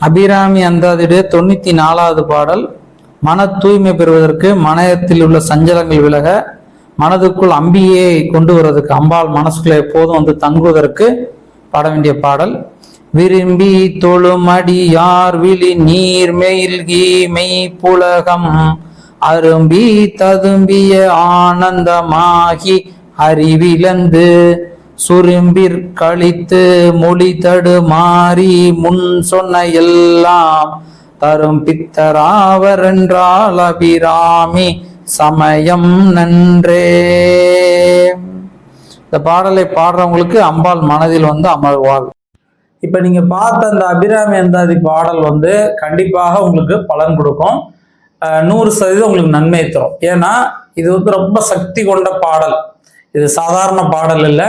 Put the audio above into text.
அபிராமி அந்தாதியுடைய தொண்ணூத்தி நாலாவது பாடல் மன தூய்மை பெறுவதற்கு மனத்தில் உள்ள சஞ்சலங்கள் விலக மனதுக்குள் அம்பியை கொண்டு வருவதற்கு அம்பாள் மனசுக்குள்ள எப்போதும் வந்து தங்குவதற்கு பாட வேண்டிய பாடல். விரும்பி தொழுமடி யார் விழி நீர் மெயில்கி மெய் புலகம் அரும்பி ததும்பிய ஆனந்தமாகி அறிவிழந்து சுரும்பிற் கழித்து மொழி தடுமாறி முன் சொன்ன எல்லாம் தரும் பித்தராவரென்றால் அபிராமி சமயம் நன்றே. இந்த பாடலை பாடுறவங்களுக்கு அம்பாள் மனதில் வந்து அமர்வாள். இப்ப நீங்க பார்த்த அந்த அபிராமி அந்தாதி பாடல் வந்து கண்டிப்பாக உங்களுக்கு பலன் கொடுக்கும். நூறு சதவீதம் உங்களுக்கு நன்மை தரும். ஏன்னா இது வந்து ரொம்ப சக்தி கொண்ட பாடல். இது சாதாரண பாடல் இல்லை.